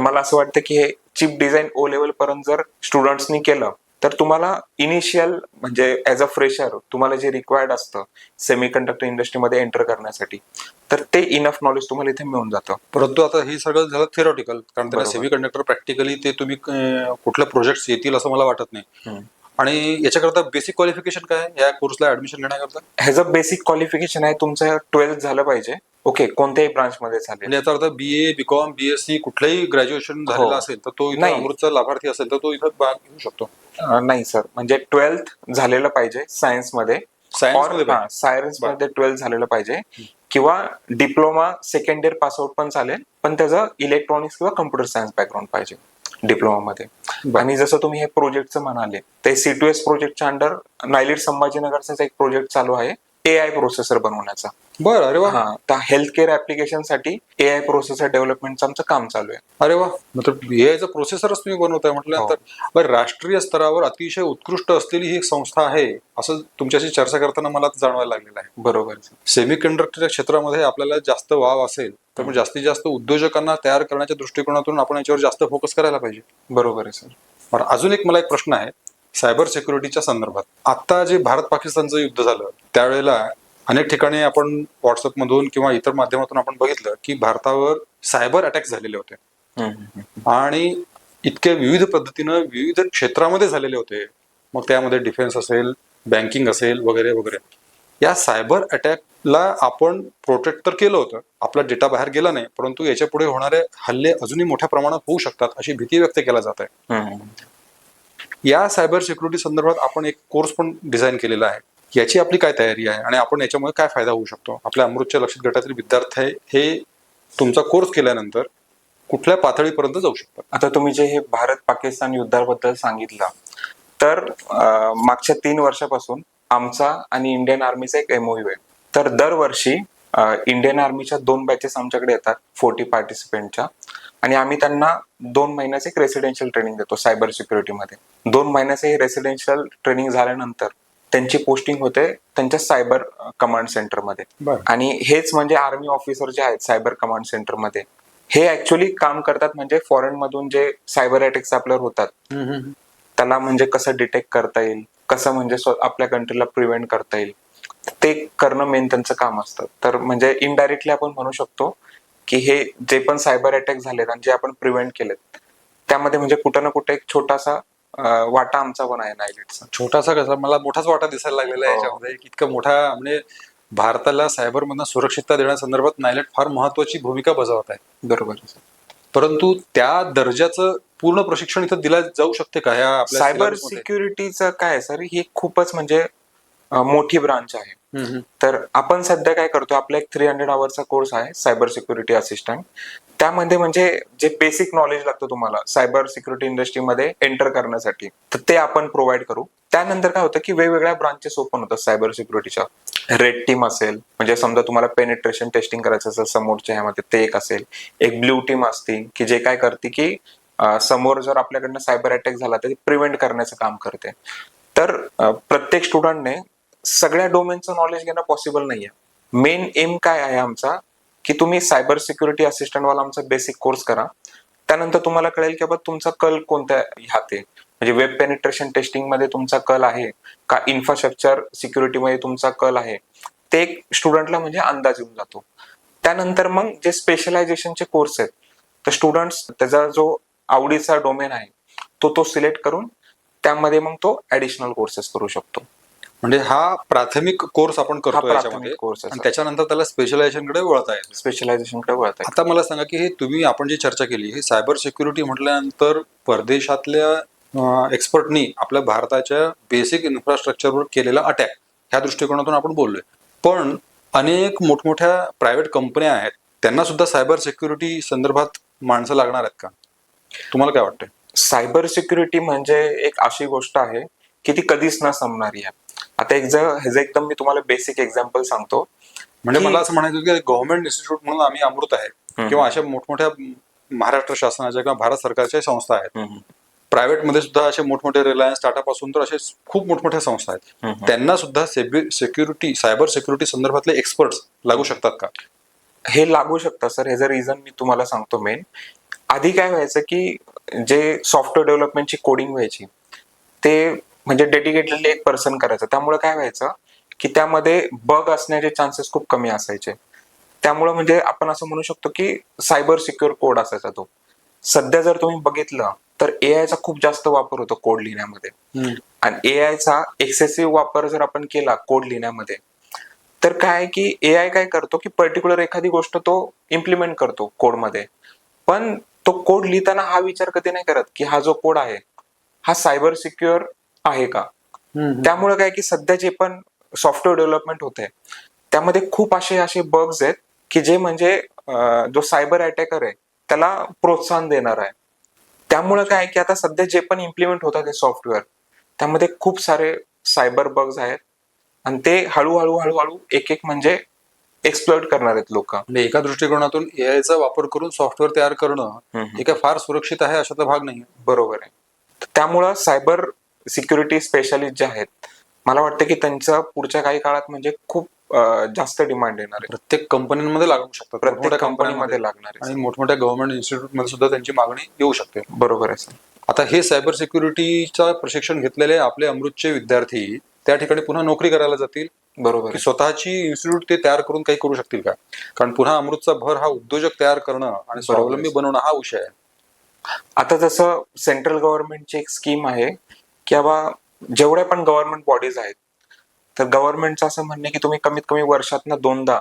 मला असं वाटतं की हे चिप डिझाईन ओ लेवल पर्यंत जर स्टुडंट्सनी केलं तर तुम्हाला इनिशियल म्हणजे ऍज अ फ्रेशर तुम्हाला जे रिक्वायर्ड असतं सेमी कंडक्टर इंडस्ट्रीमध्ये एंटर करण्यासाठी तर ते इनफ नॉलेज तुम्हाला इथे मिळून जातं. परंतु आता हे सगळं झालं थिरोटिकल कारण त्याला. सेमी कंडक्टर प्रॅक्टिकली ते तुम्ही अं, कुठल्या प्रोजेक्ट येतील असं मला वाटत नाही. आणि याच्याकरता बेसिक क्वालिफिकेशन काय? या कोर्सला ऍडमिशन घेण्याकरता? ह्याचं बेसिक क्वालिफिकेशन आहे तुमचं ट्वेल्थ झालं पाहिजे. ओके कोणत्याही ब्रांच मध्ये चालेल म्हणजे याचा अर्थ B A B com B S C कुठलंही ग्रॅज्युएशन झालेलं असेल तर तो इथं नाही. अमृतचा लाभार्थी असेल तर तो इथं भाग घेऊ शकतो. अं, नाही सर. म्हणजे ट्वेल्थ झालेलं पाहिजे सायन्समध्ये Science मध्ये पाहिजे. सायन्समध्ये ट्वेल्थ झालेलं पाहिजे. किंवा डिप्लोमा सेकंड इयर पासआउट पण चालेल पण त्याचं इलेक्ट्रॉनिक्स किंवा कम्प्युटर सायन्स बॅकग्राऊंड पाहिजे डिप्लोमा मध्ये आणि जसं तुम्ही हे प्रोजेक्टचं म्हणाले ते सीटूएस प्रोजेक्टच्या अंडर नायलिट संभाजीनगरचाच एक प्रोजेक्ट चालू आहे. ए आय प्रोसेसर बनवण्याचा. बरं अरे वा. हा तर हेल्थ केअर ऍप्लिकेशनसाठी ए आय प्रोसेसर डेव्हलपमेंटचं आमचं काम चालू आहे. अरे वा. मतलब एआयचा प्रोसेसरच तुम्ही बनवताय म्हटल्यानंतर हो. बरं राष्ट्रीय स्तरावर अतिशय उत्कृष्ट असलेली ही एक संस्था आहे असं तुमच्याशी चर्चा करताना मला जाणवायला लागलेलं आहे. बरोबर. सेमी कंडक्टरच्या क्षेत्रामध्ये आपल्याला जास्त वाव असेल तर मग जास्तीत जास्त उद्योजकांना तयार करण्याच्या दृष्टिकोनातून आपण याच्यावर जास्त फोकस करायला पाहिजे. बरोबर आहे सर बरं अजून एक मला एक प्रश्न आहे. सायबर सिक्युरिटीच्या संदर्भात. आता जे भारत पाकिस्तानचं युद्ध झालं त्यावेळेला अनेक ठिकाणी आपण व्हॉट्सअप मधून किंवा इतर माध्यमातून आपण बघितलं की भारतावर सायबर अटॅक झालेले होते. आणि इतक्या विविध पद्धतीनं विविध क्षेत्रामध्ये झालेले होते. मग त्यामध्ये डिफेन्स असेल बँकिंग असेल वगैरे वगैरे. या सायबर अटॅकला आपण प्रोटेक्ट तर केलं होतं. आपला डेटा बाहेर गेला नाही परंतु याच्यापुढे होणारे हल्ले अजूनही मोठ्या प्रमाणात होऊ शकतात अशी भीती व्यक्त केला जात आहे. या सायबर सिक्युरिटी संदर्भात आपण एक कोर्स पण डिझाईन केलेला आहे. याची आपली काय तयारी आहे आणि आपण याच्यामुळे काय फायदा होऊ शकतो? आपल्या अमृतच्या लक्षित गटातील विद्यार्थी हे तुमचा कोर्स केल्यानंतर कुठल्या पातळीपर्यंत जाऊ शकतात? आता तुम्ही जे हे भारत पाकिस्तान युद्धाबद्दल सांगितलं तर मागच्या तीन वर्षापासून आमचा आणि इंडियन आर्मीचा एक एमओयू आहे. तर दरवर्षी इंडियन आर्मीच्या दोन बॅचेस आमच्याकडे येतात फोर्टी पार्टिसिपेंटच्या आणि आम्ही त्यांना दोन महिन्याचे एक रेसिडेन्शियल ट्रेनिंग देतो सायबर सिक्युरिटीमध्ये दोन महिन्याचे हे रेसिडेन्शियल ट्रेनिंग झाल्यानंतर त्यांची पोस्टिंग होते त्यांच्या सायबर कमांड सेंटरमध्ये. आणि हेच म्हणजे आर्मी ऑफिसर जे आहेत सायबर कमांड सेंटरमध्ये हे ऍक्च्युली काम करतात म्हणजे फॉरेन मधून जे सायबर अटॅक्स आपल्यावर होतात. त्याला म्हणजे कसं डिटेक्ट करता येईल कसं म्हणजे आपल्या कंट्रीला प्रिव्हेंट करता येईल ते करणं मेन त्यांचं काम असतं. तर म्हणजे इनडायरेक्टली आपण म्हणू शकतो की हे जे पण सायबर अटॅक झालेत आणि जे आपण प्रिव्हेंट केलेत त्यामध्ये म्हणजे कुठं ना कुठे एक छोटासा वाटा आमचा पण आहे नायलिटचा छोटासा कसा मला मोठाच वाटा दिसायला लागलेला आहे हो. याच्यामध्ये. इतका मोठा म्हणजे भारताला सायबर मधनं सुरक्षितता देण्यासंदर्भात नायलेट फार महत्वाची भूमिका बजावत आहे. बरोबर परंतु त्या दर्जाचं पूर्ण प्रशिक्षण इथं दिलं जाऊ शकते का ह्या आपल्या सायबर? सिक्युरिटीचं काय आहे सर? ही खूपच म्हणजे मोठी ब्रांच आहे. तर आपण सध्या काय करतो आपला एक थ्री हंड्रेड आवरचा कोर्स आहे सायबर सिक्युरिटी असिस्टंट त्यामध्ये म्हणजे जे बेसिक नॉलेज लागतं तुम्हाला सायबर सिक्युरिटी इंडस्ट्रीमध्ये एंटर करण्यासाठी तर ते आपण प्रोव्हाइड करू. त्यानंतर काय होतं की वेगवेगळ्या ब्रांचेस ओपन होतात सायबर सिक्युरिटीच्या रेड टीम असेल म्हणजे समजा तुम्हाला पेनिट्रेशन टेस्टिंग करायचं असेल समोरच्या ह्यामध्ये ते एक असेल. एक ब्ल्यू टीम असते की जे काय करते की समोर जर आपल्याकडनं सायबर अटॅक झाला तर प्रिव्हेंट करण्याचं काम करते. तर प्रत्येक स्टुडंटने सगळ्या डोमेनचं नॉलेज घेणं पॉसिबल नाहीये. मेन एम काय आहे आमचा? की तुम्ही सायबर सिक्युरिटी असिस्टंट वाला आमचा बेसिक कोर्स करा. त्यानंतर तुम्हाला कळेल की बाबा तुमचा कल कोणत्या ह्यात आहे. म्हणजे वेब पेनिट्रेशन टेस्टिंगमध्ये तुमचा कल आहे का इन्फ्रास्ट्रक्चर सिक्युरिटीमध्ये तुमचा कल आहे. ते एक स्टुडंटला म्हणजे अंदाज येऊन जातो. त्यानंतर मग जे स्पेशलायझेशनचे कोर्स आहेत तर स्टुडंट्स त्याचा जो आवडीचा डोमेन आहे तो तो सिलेक्ट करून त्यामध्ये मग तो ऍडिशनल कोर्सेस करू शकतो. म्हणजे हा प्राथमिक कोर्स आपण करतो याच्यामध्ये. आहे, आणि. त्याच्यानंतर त्याला स्पेशलायझेशनकडे वळता येईल. स्पेशलायझेशनकडे वळत आहे आता मला सांगा की हे तुम्ही आपण जी चर्चा केली हे सायबर सिक्युरिटी म्हटल्यानंतर परदेशातल्या एक्सपर्टनी आपल्या भारताच्या बेसिक इन्फ्रास्ट्रक्चरवर केलेला अटॅक ह्या दृष्टिकोनातून आपण बोललोय. पण अनेक मोठमोठ्या प्रायव्हेट कंपन्या आहेत त्यांना सुद्धा सायबर सिक्युरिटी संदर्भात माणसं लागणार आहेत का? तुम्हाला काय वाटतंय? सायबर सिक्युरिटी म्हणजे एक अशी गोष्ट आहे की ती कधीच न संपणारी आहे आता एक जर ह्याचं एकदम मी तुम्हाला बेसिक एक्झाम्पल सांगतो म्हणजे मला असं म्हणायचं की गव्हर्नमेंट इन्स्टिट्यूट म्हणून आम्ही अमृत आहे. किंवा अशा मोठमोठ्या महाराष्ट्र शासनाच्या किंवा भारत सरकारच्या संस्था आहेत. हम्म, प्रायव्हेटमध्ये सुद्धा असे मोठमोठे रिलायन्स टाटा पासून तर असे खूप मोठमोठ्या संस्था आहेत. त्यांना सुद्धा सिक्युरिटी सायबर सिक्युरिटी संदर्भातले एक्सपर्ट लागू शकतात का? हे लागू शकतं सर ह्याचं रिझन मी तुम्हाला सांगतो मेन आधी काय व्हायचं की जे सॉफ्टवेअर डेव्हलपमेंटची कोडिंग व्हायची ते म्हणजे डेडिकेटेडली एक पर्सन करायचं. त्यामुळे काय व्हायचं की त्यामध्ये बग असण्याचे चान्सेस खूप कमी असायचे. त्यामुळे म्हणजे आपण असं म्हणू शकतो की सायबर सिक्युअर कोड असायचा तो. सध्या जर तुम्ही बघितलं तर ए चा खूप जास्त वापर होतो कोड लिहिण्यामध्ये. आणि ए चा एक्सेसिव्ह वापर जर आपण केला कोड लिहिण्यामध्ये तर काय की ए आय काय करतो की पर्टिक्युलर एखादी गोष्ट तो इम्प्लिमेंट करतो कोडमध्ये पण तो कोड लिहिताना हा विचार कधी नाही करत की हा जो कोड आहे हा सायबर सिक्युअर आहे का? त्यामुळे काय की सध्या जे पण सॉफ्टवेअर डेव्हलपमेंट होते त्यामध्ये खूप असे असे बग्स आहेत की जे म्हणजे जो सायबर अटॅकर आहे त्याला प्रोत्साहन देणार आहे. त्यामुळे काय की आता सध्या जे पण इम्प्लिमेंट होतात हे सॉफ्टवेअर त्यामध्ये खूप सारे सायबर बग्स आहेत आणि ते हळूहळू हळूहळू एक एक म्हणजे एक्सप्लोर करणार आहेत लोक. म्हणजे एका दृष्टिकोनातून AI चा वापर करून सॉफ्टवेअर तयार करणं हे काय फार सुरक्षित आहे अशातला भाग नाही बरोबर आहे. त्यामुळं सायबर सिक्युरिटी स्पेशालिस्ट जे आहेत मला वाटतं की त्यांचं पुढच्या काही काळात म्हणजे खूप जास्त डिमांड येणार आहे. प्रत्येक कंपन्यांमध्ये लागू शकतात प्रत्येक कंपनीमध्ये लागणार आहे आणि मोठमोठ्या गव्हर्नमेंट इन्स्टिट्यूटमध्ये सुद्धा त्यांची मागणी येऊ शकते. बरोबर आहे आता हे सायबर सिक्युरिटीचा प्रशिक्षण घेतलेले आपले अमृतचे विद्यार्थी त्या ठिकाणी पुन्हा नोकरी करायला जातील? बरोबर. स्वतःची इन्स्टिट्यूट ते तयार करून काही करू शकतील का? कारण पुन्हा अमृतचा भर हा उद्योजक तयार करणं आणि स्वावलंबी बनवणं हा विषय आहे. आता जसं सेंट्रल गव्हर्नमेंटची एक स्कीम आहे की बाबा जेवढ्या पण गव्हर्नमेंट बॉडीज आहेत तर गव्हर्नमेंटचं असं म्हणणं की तुम्ही कमीत कमी वर्षातनं दोनदा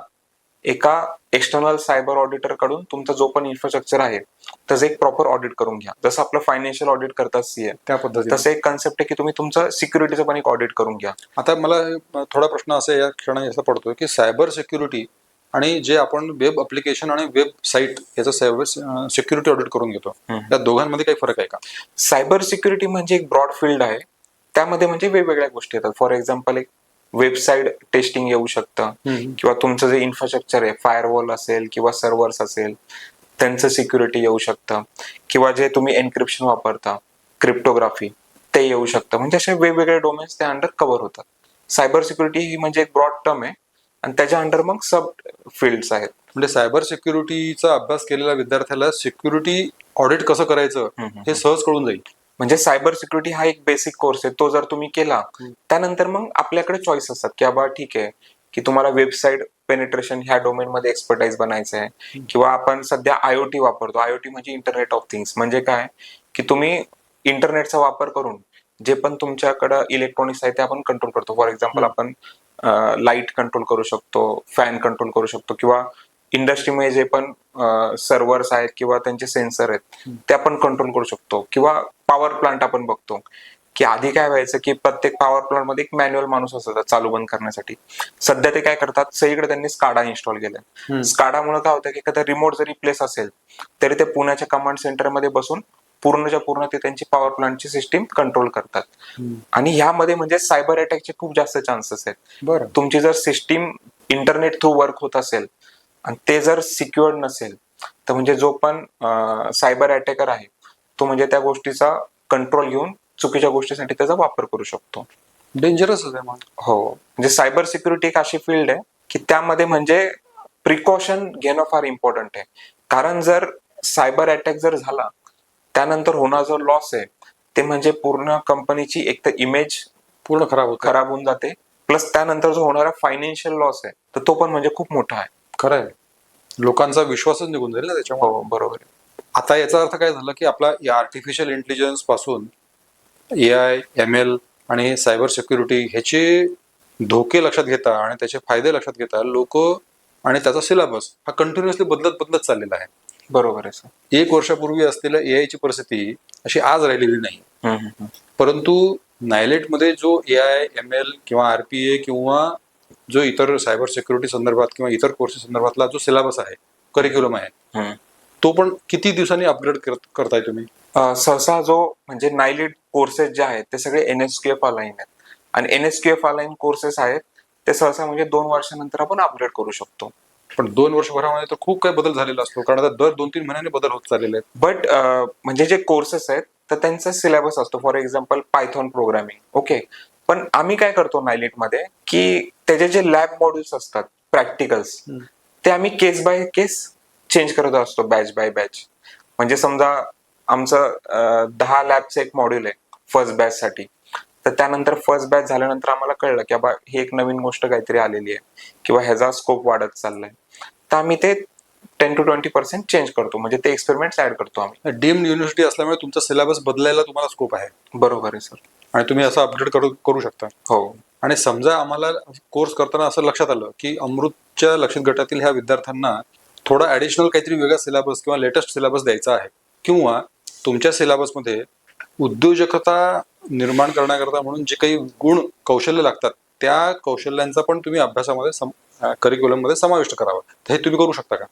एका एक्सटर्नल सायबर ऑडिटरकडून तुमचं जो पण इन्फ्रास्ट्रक्चर आहे त्याचं एक प्रॉपर ऑडिट करून घ्या. जसं आपलं फायनान्शियल ऑडिट करतात सीए त्या पद्धतीने. तसं एक कन्सेप्ट आहे की तुम्ही तुमचं सिक्युरिटीचं पण एक ऑडिट करून घ्या. आता मला थोडा प्रश्न असा या क्षणी असा पडतोय की सायबर सिक्युरिटी आणि जे आपण वेब अप्लिकेशन आणि वेब साईट याचं सायबर सिक्युरिटी ऑडिट करून घेतो. हम्म. या दोघांमध्ये काही फरक आहे का? सायबर सिक्युरिटी म्हणजे एक ब्रॉड फील्ड आहे. त्यामध्ये म्हणजे वेगवेगळ्या गोष्टी येतात. फॉर एक्झाम्पल एक वेबसाईट टेस्टिंग येऊ शकतं. किंवा तुमचं जे इन्फ्रास्ट्रक्चर आहे फायरवॉल असेल किंवा सर्व्हर्स असेल त्यांचं सिक्युरिटी येऊ शकतं. किंवा जे तुम्ही एन्क्रिप्शन वापरता क्रिप्टोग्राफी ते येऊ शकतं. म्हणजे असे वेगवेगळे डोमेन्स त्या अंडर कव्हर होतात. सायबर सिक्युरिटी ही म्हणजे एक ब्रॉड टर्म आहे. आणि त्याच्या अंडर मग सब फील्ड्स आहेत. म्हणजे सायबर सिक्युरिटीचा अभ्यास केलेल्या विद्यार्थ्याला सिक्युरिटी ऑडिट कसं करायचं. हे सहज कळून जाईल. म्हणजे सायबर सिक्युरिटी हा एक बेसिक कोर्स आहे. तो जर तुम्ही केला त्यानंतर मग आपल्याकडे चॉईस असतात की बाबा ठीक आहे की तुम्हाला वेबसाईट पेनिट्रेशन ह्या डोमेन मध्ये एक्सपर्टाईज बनायचं आहे. किंवा आपण सध्या आयओटी वापरतो. आयओटी म्हणजे इंटरनेट ऑफ थिंग्स म्हणजे काय? की तुम्ही इंटरनेटचा वापर करून जे पण तुमच्याकडं इलेक्ट्रॉनिक्स आहे ते आपण कंट्रोल करतो. फॉर एक्झाम्पल आपण लाइट कंट्रोल करू शकतो फॅन कंट्रोल करू शकतो किंवा इंडस्ट्रीमध्ये जे पण सर्व्हर्स आहेत किंवा त्यांचे सेन्सर आहेत ते आपण कंट्रोल करू शकतो. किंवा पॉवर प्लांट आपण बघतो की आधी काय व्हायचं की प्रत्येक पॉवर प्लांटमध्ये एक मॅन्युअल माणूस असायचा चालू बंद करण्यासाठी. सध्या ते काय करतात सगळीकडे त्यांनी स्काडा इन्स्टॉल केलंय. स्काडामुळे काय होतं की एखादा रिमोट जरी प्लेस असेल तरी ते पुण्याच्या कमांड सेंटरमध्ये बसून पूर्णच्या पूर्ण ते त्यांची पॉवर प्लांटची सिस्टीम कंट्रोल करतात. आणि ह्यामध्ये म्हणजे सायबर अटॅकचे खूप जास्त चान्सेस आहेत. तुमची जर सिस्टीम इंटरनेट थ्रू वर्क होत असेल आणि ते जर सिक्युअर्ड नसेल तर म्हणजे जो पण सायबर अटॅकर आहे तो म्हणजे त्या गोष्टीचा कंट्रोल घेऊन चुकीच्या गोष्टीसाठी त्याचा वापर करू शकतो. डेंजरसच आहे मग. हो. म्हणजे सायबर सिक्युरिटी एक अशी फील्ड आहे की त्यामध्ये म्हणजे प्रिकॉशन घेणं फार इम्पॉर्टंट आहे. कारण जर सायबर अटॅक जर झाला त्यानंतर होणारा जो लॉस आहे ते म्हणजे पूर्ण कंपनीची एक तर इमेज पूर्ण खराब खराब होऊन जाते. प्लस त्यानंतर जो होणारा फायनान्शियल लॉस आहे तर तो पण म्हणजे खूप मोठा आहे. खरं आहे लोकांचा विश्वासच निघून जाईल ना त्याच्यामुळे. हो बरोबर आहे. आता याचा अर्थ काय झाला की आपला या आर्टिफिशियल इंटेलिजन्सपासून ए आय एम एल आणि सायबर सिक्युरिटी ह्याचे धोके लक्षात घेता आणि त्याचे फायदे लक्षात घेता लोक आणि त्याचा सिलेबस हा कंटिन्युअसली बदलत बदलत चाललेला आहे. बरोबर आहे सर. एक वर्षापूर्वी असलेल्या ए ची परिस्थिती अशी आज राहिलेली नाही. परंतु नायलेटमध्ये जो ए आय एम एल किंवा आर पी ए किंवा जो इतर सायबर सिक्युरिटी संदर्भात किंवा इतर कोर्सेस संदर्भातला जो सिलेबस आहे करिक्युलम आहे तो पण किती दिवसांनी अपग्रेड करताय तुम्ही? सहसा जो म्हणजे नायलिट कोर्सेस जे आहेत ते सगळे N S Q F align आहेत. आणि N S Q F align courses आहेत ते सहसा म्हणजे दोन वर्षानंतर आपण अपग्रेड करू शकतो. पण दोन वर्षभरामध्ये तर खूप काही बदल झालेला असतो. कारण आता दर दोन तीन महिन्यांनी बदल होत चाललेले आहेत. बट म्हणजे जे कोर्सेस आहेत तर त्यांचा सिलेबस असतो. For example Python programming okay पण आम्ही काय करतो नायलिटमध्ये की त्याचे जे लॅब मॉड्यूल्स असतात प्रॅक्टिकल्स ते आम्ही केस बाय केस चेंज करत असतो बॅच बाय बॅच म्हणजे समजा आमचं दहा लॅबचं एक मॉड्यूल आहे फर्स्ट बॅच साठी. तर त्यानंतर फर्स्ट बॅच झाल्यानंतर आम्हाला कळलं की बाबा ही एक नवीन गोष्ट काहीतरी आलेली आहे किंवा ह्याचा स्कोप वाढत चाललाय. तर आम्ही ते ten to twenty percent change करतो. म्हणजे ते एक्सपेरिमेंट ऍड करतो आम्ही. डीम्ड युनिव्हर्सिटी असल्यामुळे तुमचा सिलेबस बदलायला तुम्हाला स्कोप आहे. बरोबर आहे सर आणि तुम्ही असं अपडेट करू करू शकता. हो. आणि समजा आम्हाला कोर्स करताना असं लक्षात आलं की अमृतच्या लक्षित गटातील ह्या विद्यार्थ्यांना थोडा ऍडिशनल काहीतरी वेगळा सिलेबस किंवा लेटेस्ट सिलेबस द्यायचा आहे. किंवा तुमच्या सिलेबसमध्ये उद्योजकता निर्माण करण्याकरता म्हणून जे काही गुण कौशल्य लागतात त्या कौशल्यांचा पण तुम्ही अभ्यासामध्ये सम करिक्युलममध्ये समाविष्ट करावा. तर हे तुम्ही करू शकता का?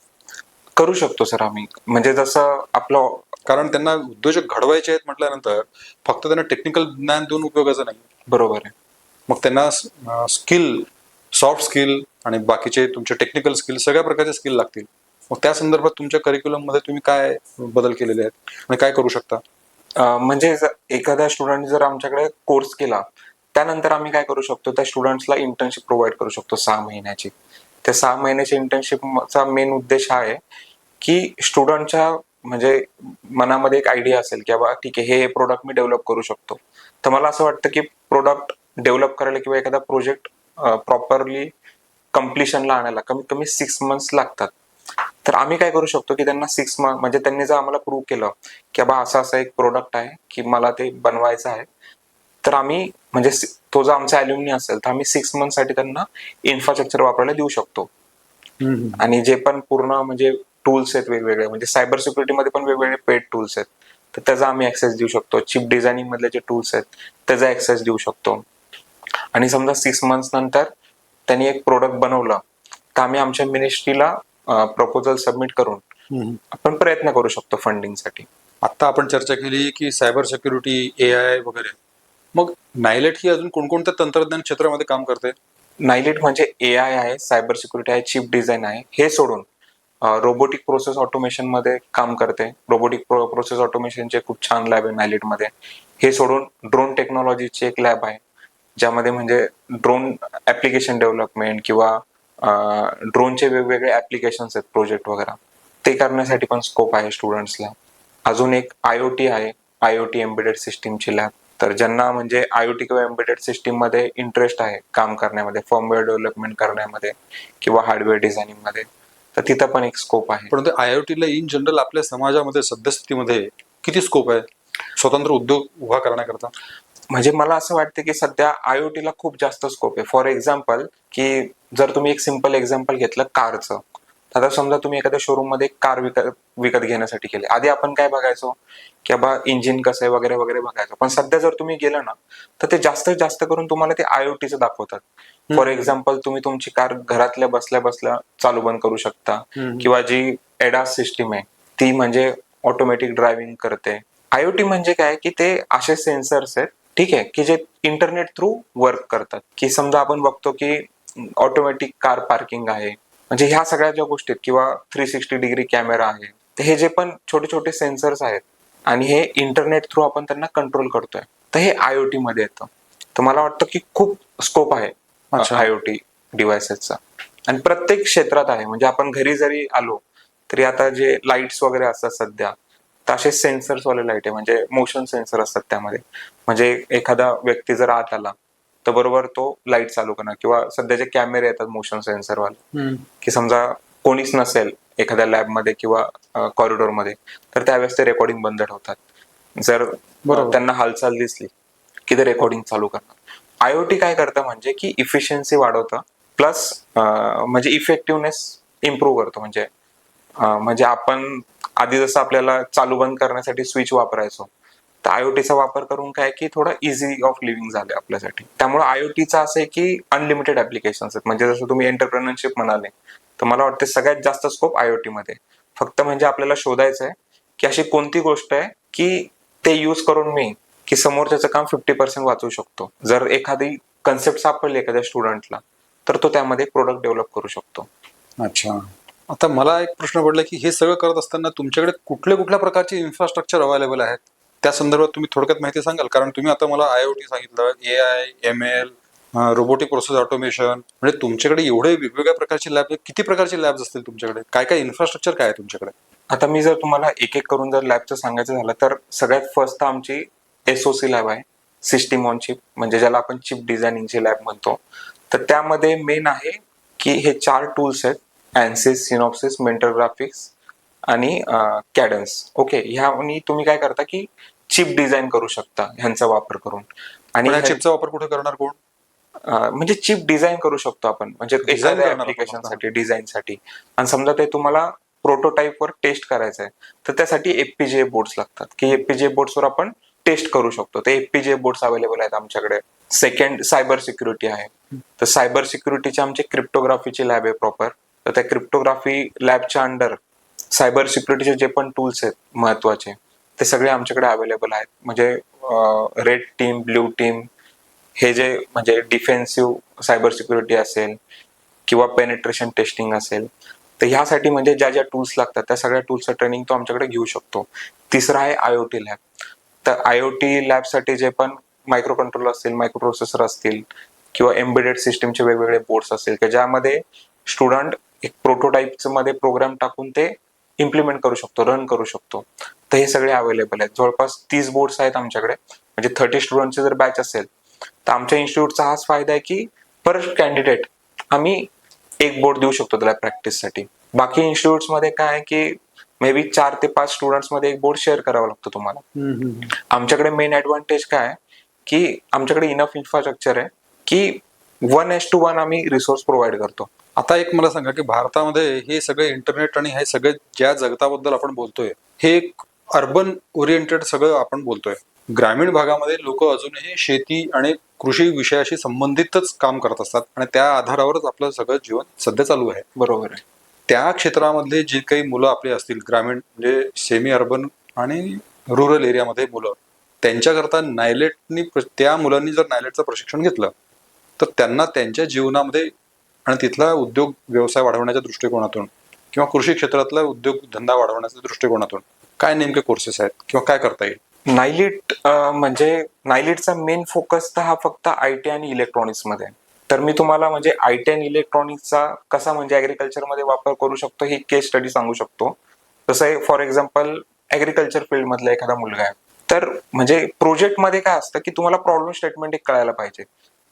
करू शकतो सर आम्ही. म्हणजे जसं आपलं कारण त्यांना उद्योजक घडवायचे आहेत म्हटल्यानंतर फक्त त्यांना टेक्निकल ज्ञान देऊन उपयोगाचं नाही. बरोबर आहे. मग त्यांना स्किल सॉफ्ट स्किल आणि बाकीचे तुमचे टेक्निकल स्किल सगळ्या प्रकारचे स्किल लागतील. मग त्या संदर्भात तुमच्या करिक्युलममध्ये तुम्ही काय बदल केलेले आहेत आणि काय करू शकता? म्हणजे जर एखाद्या स्टुडंट जर आमच्याकडे कोर्स केला त्यानंतर आम्ही काय करू शकतो? त्या स्टुडंट्सला इंटर्नशिप प्रोव्हाइड करू शकतो सहा महिन्याची. त्या सहा महिन्याच्या इंटर्नशिपचा मेन उद्देश हा आहे की स्टुडंटच्या म्हणजे मनामध्ये एक आयडिया असेल की बाबा ठीक आहे हे हे प्रोडक्ट मी डेव्हलप करू शकतो. तर मला असं वाटतं की प्रोडक्ट डेव्हलप करायला किंवा एखादा प्रोजेक्ट प्रॉपरली कम्प्लिशनला आणायला कमीत कमी सिक्स मंथ्स लागतात. तर आम्ही काय करू शकतो की त्यांना सिक्स मंथ म्हणजे त्यांनी जर आम्हाला प्रूव्ह केलं की बा असं असं एक प्रोडक्ट आहे की मला ते बनवायचं आहे तर आम्ही म्हणजे तो जो आमचा अल्युमिनी असेल तर आम्ही सिक्स मंथसाठी त्यांना इन्फ्रास्ट्रक्चर वापरायला देऊ शकतो. आणि जे पण पूर्ण म्हणजे टूल्स आहेत वेगवेगळे म्हणजे सायबर सिक्युरिटीमध्ये पण वेगवेगळे पेड टूल्स आहेत. तर त्याचा आम्ही ऍक्सेस देऊ शकतो. चिप डिझायनिंग मधले जे टूल्स आहेत त्याचा ऍक्सेस देऊ शकतो. आणि समजा सिक्स मंथ्स नंतर त्यांनी एक प्रोडक्ट बनवलं तर आम्ही आमच्या मिनिस्ट्रीला प्रपोजल सबमिट करून आपण प्रयत्न करू शकतो फंडिंगसाठी आता आपण चर्चा केली की सायबर सिक्युरिटी ए आय वगैरे. मग नायलेट ही अजून कोणकोणत्या तंत्रज्ञान क्षेत्रामध्ये काम करते? नायलिट म्हणजे ए आय आहे सायबर सिक्युरिटी आहे चिप डिझाईन आहे. हे सोडून रोबोटिक प्रोसेस ऑटोमेशनमध्ये काम करते. रोबोटिक प्रोसेस ऑटोमेशनचे खूप छान लॅब आहे नायलिटमध्ये. हे सोडून ड्रोन टेक्नॉलॉजीची एक लॅब आहे ज्यामध्ये म्हणजे ड्रोन ऍप्लिकेशन डेव्हलपमेंट किंवा ड्रोनचे वेगवेगळे ऍप्लिकेशन्स आहेत प्रोजेक्ट वगैरे. ते करण्यासाठी पण स्कोप आहे स्टुडंट्सला अजून एक आयओटी आहे आयओटी एम्बेडेड सिस्टीमची लॅब तर ज्यांना म्हणजे आयओटी किंवा एम्बेडेड सिस्टीममध्ये इंटरेस्ट आहे काम करण्यामध्ये फर्मवेअर डेव्हलपमेंट करण्यामध्ये किंवा हार्डवेअर डिझायनिंगमध्ये तर तिथं पण एक स्कोप आहे. परंतु आय आय टीला इन जनरल आपल्या समाजामध्ये सद्यस्थितीमध्ये किती स्कोप आहे? स्वतंत्र उद्योग उभा करण्याकरता? म्हणजे मला असं वाटतं की सध्या आयओटी ला खूप जास्त स्कोप आहे. फॉर एक्झाम्पल की जर तुम्ही एक सिंपल एक्झाम्पल घेतलं कारचं आता समजा तुम्ही एखाद्या शोरूममध्ये कार विकत विकत घेण्यासाठी गेले आधी आपण काय बघायचो? की बाबा इंजिन कसं आहे वगैरे वगैरे बघायचो. पण सध्या जर तुम्ही गेलं ना तर ते जास्त जास्त करून तुम्हाला ते आयओटीचं दाखवतात. फॉर एक्झाम्पल तुम्ही तुमची कार घरातल्या बसल्या बसल्या चालू बंद करू शकता. किंवा जी एडास सिस्टीम आहे ती म्हणजे ऑटोमॅटिक ड्रायव्हिंग करते. आयओटी म्हणजे काय? की ते असे सेन्सर्स आहेत ठीक आहे की जे इंटरनेट थ्रू वर्क करतात. की समजा आपण बघतो की ऑटोमॅटिक कार पार्किंग आहे. म्हणजे ह्या सगळ्या ज्या गोष्टी आहेत किंवा थ्री सिक्स्टी डिग्री कॅमेरा आहे तर हे जे पण छोटे छोटे सेन्सर्स आहेत आणि हे इंटरनेट थ्रू आपण त्यांना कंट्रोल करतोय तर हे आयओटी मध्ये येतं. तर मला वाटतं की खूप स्कोप आहे अच्छा. आयओटी डिव्हायसेसचा आणि प्रत्येक क्षेत्रात आहे म्हणजे आपण घरी जरी आलो तरी आता जे लाईट्स वगैरे असतात सध्या तर असे सेन्सर्स वाले लाइट आहे म्हणजे मोशन सेन्सर असतात त्यामध्ये. म्हणजे एखादा व्यक्ती जर आत आला तर बरोबर तो लाइट चालू करणार किंवा सध्याचे कॅमेरे येतात मोशन सेन्सर वाले की समजा कोणीच नसेल एखाद्या लॅबमध्ये किंवा कॉरिडॉरमध्ये तर त्यावेळेस ते रेकॉर्डिंग बंद ठेवतात. जर. त्यांना हालचाल दिसली की ते रेकॉर्डिंग चालू करणार आयओटी काय करतं म्हणजे की इफिशियन्सी वाढवतं प्लस म्हणजे इफेक्टिव्हनेस इम्प्रूव्ह करतो. म्हणजे म्हणजे आपण आधी जसं आपल्याला चालू बंद करण्यासाठी स्विच वापरायचो तर आयओटीचा वापर करून काय की थोडं इझी ऑफ लिव्हिंग झालं आपल्यासाठी. त्यामुळे आयओटीचा असं आहे की अनलिमिटेड ऍप्लिकेशन्स आहेत. म्हणजे जसं तुम्ही एंटरप्रेनरशिप म्हणाले तर मला वाटतं सगळ्यात जास्त स्कोप आयओटी मध्ये फक्त म्हणजे आपल्याला शोधायचं आहे की अशी कोणती गोष्ट आहे की ते यूज करून मी की समोरच्याचं काम फिफ्टी पर्सेंट वाचवू शकतो. जर एखादी कन्सेप्ट सापडली एखाद्या स्टुडंटला तर तो त्यामध्ये प्रोडक्ट डेव्हलप करू शकतो. अच्छा. आता मला एक प्रश्न पडला की हे सगळं करत असताना तुमच्याकडे कुठल्या कुठल्या प्रकारचे इन्फ्रास्ट्रक्चर अवेलेबल आहेत? त्या संदर्भात तुम्ही थोडक्यात माहिती सांगाल कारण तुम्ही आता मला आय ओ टी सांगितलं A I M L robotic process automation म्हणजे तुमच्याकडे एवढे वेगवेगळ्या प्रकारचे लॅब किती प्रकारचे लॅब्स असतील तुमच्याकडे? काय काय इन्फ्रास्ट्रक्चर काय आहे तुमच्याकडे? आता मी जर तुम्हाला एक एक करून जर लॅबचं सांगायचं झालं तर सगळ्यात फर्स्ट आमची एसओसी लॅब आहे सिस्टीम ऑन चिप म्हणजे ज्याला आपण चिप डिझायनिंगची लॅब म्हणतो. तर त्यामध्ये मेन आहे की हे चार टूल्स आहेत अँसिस सिनॉप्सिस मेंटल ग्राफिक्स आणि कॅडन्स ओके ह्यानी तुम्ही काय करता की चिप डिझाईन करू शकता ह्यांचा वापर करून. आणि पण या हे- चिपचा वापर कुठे करणार कोण? म्हणजे चिप डिझाईन करू शकतो आपण. म्हणजे एखाद्या डिझाईन साठी आणि समजा ते तुम्हाला प्रोटोटाईप वर टेस्ट करायचं आहे तर त्यासाठी एफपीजीए बोर्ड्स लागतात. की एफपीजीए बोर्ड्स वर आपण टेस्ट करू शकतो. ते एफपीजीए बोर्ड्स अवेलेबल आहेत आमच्याकडे. सेकंड सायबर सिक्युरिटी आहे. तर सायबर सिक्युरिटीची आमची क्रिप्टोग्राफीची लॅब आहे प्रॉपर तर त्या क्रिप्टोग्राफी लॅबच्या अंडर सायबर सिक्युरिटीचे जे पण टूल्स आहेत महत्त्वाचे ते सगळे आमच्याकडे अवेलेबल आहेत. म्हणजे रेड टीम ब्ल्यू टीम हे जे म्हणजे डिफेन्सिव्ह सायबर सिक्युरिटी असेल किंवा पेनिट्रेशन टेस्टिंग असेल तर ह्यासाठी म्हणजे ज्या ज्या टूल्स लागतात त्या सगळ्या टूल्सचं ट्रेनिंग तो आमच्याकडे घेऊ शकतो. तिसरा आहे आय ओ टी लॅब. तर आय ओ टी लॅबसाठी जे पण मायक्रो कंट्रोल असतील मायक्रो प्रोसेसर असतील किंवा एम्बेडेड सिस्टीमचे वेगवेगळे बोर्ड्स असतील की ज्यामध्ये स्टुडंट एक प्रोटोटाईपचं मध्ये प्रोग्राम टाकून ते इम्प्लिमेंट करू शकतो रन करू शकतो. तर हे सगळे अवेलेबल आहेत. जवळपास तीस बोर्ड्स आहेत आमच्याकडे. म्हणजे थर्टी स्टुडंटचे जर बॅच असेल तर आमच्या इन्स्टिट्यूटचा हाच फायदा आहे की पर कॅन्डिडेट आम्ही एक बोर्ड देऊ शकतो त्याला प्रॅक्टिससाठी बाकी इन्स्टिट्यूट्समध्ये काय आहे की मे बी चार ते पाच स्टुडंट्समध्ये एक बोर्ड शेअर करावा लागतो तुम्हाला. आमच्याकडे मेन ऍडव्हान्टेज काय आहे की आमच्याकडे इनफ इन्फ्रास्ट्रक्चर आहे की वन एस टू वन आम्ही रिसोर्स प्रोव्हाइड करतो. आता एक मला सांगा की भारतामध्ये हे सगळे इंटरनेट आणि हे सगळे ज्या जगताबद्दल आपण बोलतोय हे एक अर्बन ओरिएंटेड सगळं आपण बोलतोय. ग्रामीण भागामध्ये लोक अजूनही शेती आणि कृषी विषयाशी संबंधितच काम करत असतात आणि त्या आधारावरच आपलं सगळं जीवन सध्या चालू आहे. बरोबर आहे. त्या क्षेत्रामधले जी काही मुलं आपली असतील ग्रामीण म्हणजे सेमी अर्बन आणि रुरल एरियामध्ये मुलं त्यांच्याकरता नायलेटनी त्या मुलांनी जर नायलेटचं प्रशिक्षण घेतलं तर त्यांना त्यांच्या जीवनामध्ये आणि तिथला उद्योग व्यवसाय वाढवण्याच्या दृष्टिकोनातून किंवा कृषी क्षेत्रातला उद्योग धंदा वाढवण्याच्या दृष्टिकोनातून काय नेमके कोर्सेस आहेत किंवा काय करता येईल? नायलिट म्हणजे नायलिटचा मेन फोकस तर हा फक्त आय टी आणि इलेक्ट्रॉनिक्समध्ये. तर मी तुम्हाला म्हणजे आय टी आणि इलेक्ट्रॉनिक्सचा कसा म्हणजे ऍग्रिकल्चरमध्ये वापर करू शकतो ही केस स्टडी सांगू शकतो. जसं फॉर एक्झाम्पल ऍग्रिकल्चर फील्ड मधला एखादा मुलगा आहे. तर म्हणजे प्रोजेक्टमध्ये काय असतं की तुम्हाला प्रॉब्लेम स्टेटमेंट एक कळायला पाहिजे.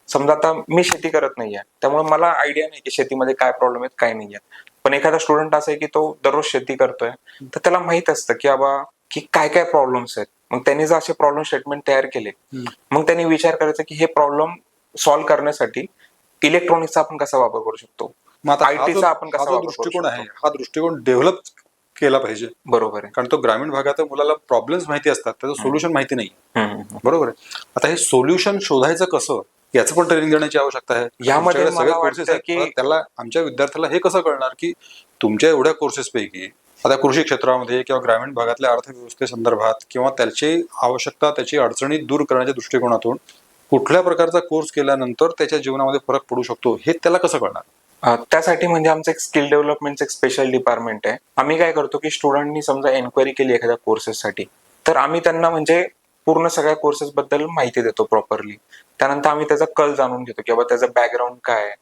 समजा आता मी शेती करत नाहीये त्यामुळे मला आयडिया नाही की शेतीमध्ये काय प्रॉब्लेम आहेत काय नाही आहेत पण एखादा स्टुडंट असा आहे की तो दररोज शेती करतोय तर त्याला माहीत असतं की बाबा की काय काय प्रॉब्लेम्स आहेत. मग त्यांनी जर असे प्रॉब्लेम स्टेटमेंट तयार केले मग त्यांनी विचार करायचा की हे प्रॉब्लेम सॉल्व्ह करण्यासाठी इलेक्ट्रॉनिक्सचा आपण कसा वापर करू शकतो? मग आता हा IT जो- चा आपण कसा दृष्टिकोन आहे? हा दृष्टिकोन डेव्हलप केला पाहिजे. बरोबर आहे. कारण तो ग्रामीण भागात मुलाला प्रॉब्लेम्स माहिती असतात त्याचं सोल्युशन माहिती नाही. बरोबर आहे. आता हे सोल्युशन शोधायचं कसं? याचं पण ट्रेनिंग देण्याची आवश्यकता आहे. यामध्ये तुमच्याकडे सगळे मला कोर्सेस आहेत की- त्याला आमच्या विद्यार्थ्याला हे कसं कळणार की तुमच्या एवढ्या कोर्सेस पैकी आता कृषी क्षेत्रामध्ये किंवा ग्रामीण भागातल्या अर्थव्यवस्थेसंदर्भात किंवा त्याची आवश्यकता त्याची अडचणी दूर करण्याच्या दृष्टिकोनातून कुठल्या प्रकारचा कोर्स केल्यानंतर त्याच्या जीवनामध्ये फरक पडू शकतो हे त्याला कसं कळणार? त्यासाठी म्हणजे आमचं एक स्किल डेव्हलपमेंटचं एक स्पेशल डिपार्टमेंट आहे. आम्ही काय करतो की स्टुडंटनी समजा एन्क्वायरी केली एखाद्या कोर्सेससाठी तर आम्ही त्यांना म्हणजे पूर्ण सगळ्या कोर्सेस बद्दल माहिती देतो प्रॉपरली त्यानंतर आम्ही त्याचा कल जाणून घेतो की बाबा बॅकग्राऊंड काय आहे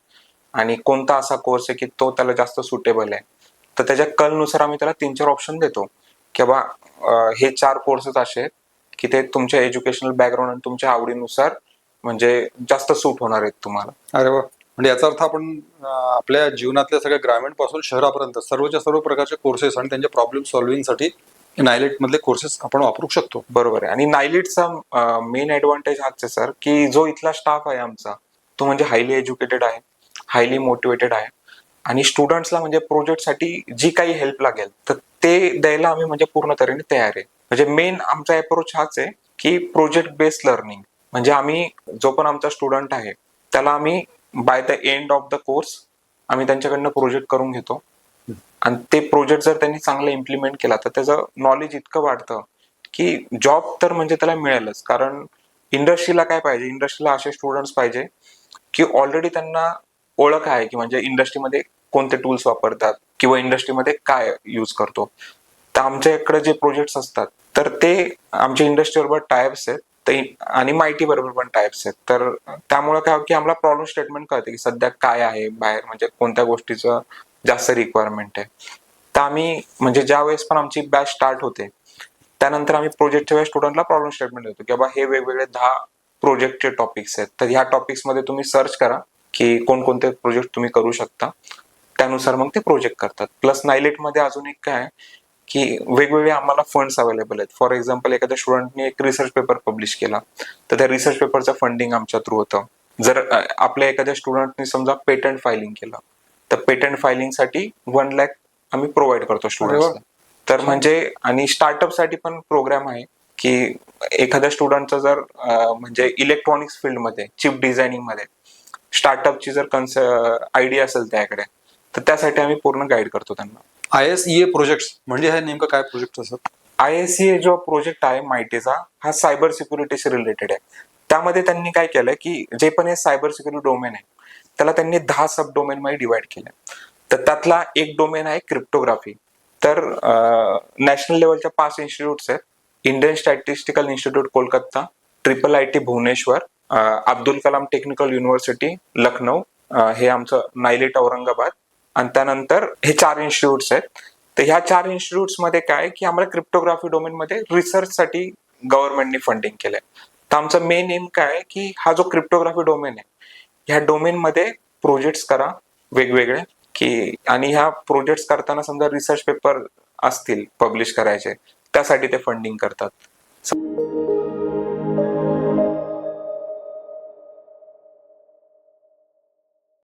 आणि कोणता असा कोर्स आहे की तो त्याला जास्त सुटेबल आहे. तर त्याच्या कलनुसार आम्ही त्याला तीन चार ऑप्शन देतो. की बा हे चार कोर्सेस असे आहेत की ते तुमच्या एज्युकेशनल बॅकग्राऊंड आणि तुमच्या आवडीनुसार म्हणजे जास्त सूट होणार आहेत तुम्हाला. अरे वा. म्हणजे याचा अर्थ आपण आपल्या जीवनातल्या सगळ्या ग्रामीणपासून शहरापर्यंत सर्वच्या सर्व प्रकारचे कोर्सेस आणि त्यांच्या प्रॉब्लेम सॉल्व्हिंगसाठी नायलेट मधले कोर्सेस आपण वापरू शकतो. बरोबर आहे. आणि नायलेटचा मेन ऍडव्हान्टेज हाच आहे सर की जो इथला स्टाफ आहे आमचा तो म्हणजे हायली एज्युकेटेड आहे हायली मोटिवेटेड आहे. आणि स्टुडंट्सला म्हणजे प्रोजेक्टसाठी जी काही हेल्प लागेल तर ते द्यायला आम्ही म्हणजे पूर्ण तऱ्हेने तयार आहे. म्हणजे मेन आमचा अप्रोच हाच आहे की प्रोजेक्ट बेस्ड लर्निंग म्हणजे आम्ही जो पण आमचा स्टुडंट आहे त्याला आम्ही by the end of the course आम्ही त्यांच्याकडनं प्रोजेक्ट करून घेतो. आणि ते प्रोजेक्ट जर त्यांनी चांगलं इम्प्लिमेंट केला तर त्याचं नॉलेज इतकं वाढतं की जॉब तर म्हणजे त्याला मिळेलच. कारण इंडस्ट्रीला काय पाहिजे? इंडस्ट्रीला असे स्टुडंट्स पाहिजे की ऑलरेडी त्यांना ओळख आहे की म्हणजे इंडस्ट्रीमध्ये कोणते टूल्स वापरतात किंवा इंडस्ट्रीमध्ये काय यूज करतो. तर आमच्या इकडे जे प्रोजेक्ट्स असतात तर ते आमच्या इंडस्ट्रीबरोबर टायप्स आहेत. तर आणि माहिती बरोबर पण टाईप्स आहेत. तर त्यामुळे काय होतं की आम्हाला प्रॉब्लेम स्टेटमेंट कळते की सध्या काय आहे बाहेर म्हणजे कोणत्या गोष्टीचं जास्त रिक्वायरमेंट आहे. तर आम्ही म्हणजे ज्या वेळेस पण आमची बॅच स्टार्ट होते त्यानंतर आम्ही प्रोजेक्टच्या वेळेस स्टुडंटला प्रॉब्लेम स्टेटमेंट देतो की बाबा हे वेगवेगळे दहा प्रोजेक्टचे टॉपिक्स आहेत. तर ह्या टॉपिक्समध्ये तुम्ही सर्च करा की कोणकोणते प्रोजेक्ट तुम्ही करू शकता. त्यानुसार मग ते प्रोजेक्ट करतात. प्लस नायलेटमध्ये अजून एक काय की वेगवेगळे आम्हाला फंड्स अवेलेबल आहेत. फॉर एक्झाम्पल एखाद्या स्टुडंटने एक रिसर्च पेपर पब्लिश केला तर त्या रिसर्च पेपरचं फंडिंग आमच्या थ्रू होतं. जर आपल्या एखाद्या स्टुडंटने समजा पेटंट फायलिंग केलं तर पेटंट फायलिंगसाठी वन लॅक आम्ही प्रोव्हाइड करतो स्टुडंट्सला तर म्हणजे आणि स्टार्टअपसाठी पण प्रोग्राम आहे की एखाद्या स्टुडंटचं जर म्हणजे इलेक्ट्रॉनिक्स फील्डमध्ये चिप डिझायनिंगमध्ये स्टार्टअपची जर कन्स आयडिया असेल त्याकडे तर त्यासाठी आम्ही पूर्ण गाईड करतो त्यांना. I S E A project म्हणजे हे नेमकं काय प्रोजेक्ट असतात आय एस सी जो प्रोजेक्ट आहे माहितीचा हा सायबर सिक्युरिटीशी रिलेटेड आहे. त्यामध्ये त्यांनी काय केलंय की जे पण हे सायबर सिक्युरिटी डोमेन आहे त्याला त्यांनी दहा सब डोमेन मध्ये डिवाइड केलंय तर त्यातला एक डोमेन आहे क्रिप्टोग्राफी तर नॅशनल लेवलच्या पाच इन्स्टिट्यूट्स आहेत. Indian Statistical Institute Kolkata triple I T Bhubaneswar Abdul Kalam Technical University Lucknow हे आमचं नायलेट औरंगाबाद. आणि त्यानंतर हे चार इन्स्टिट्यूट्स आहेत. तर ह्या चार इन्स्टिट्यूट्समध्ये काय की आम्हाला क्रिप्टोग्राफी डोमेन मध्ये रिसर्च साठी गव्हर्नमेंटनी फंडिंग केलंय. तर आमचा मेन एम काय की हा जो क्रिप्टोग्राफी डोमेन आहे ह्या डोमेन मध्ये प्रोजेक्ट्स करा वेगवेगळे की आणि ह्या प्रोजेक्ट्स करताना समजा रिसर्च पेपर असतील पब्लिश करायचे त्यासाठी ते फंडिंग करतात.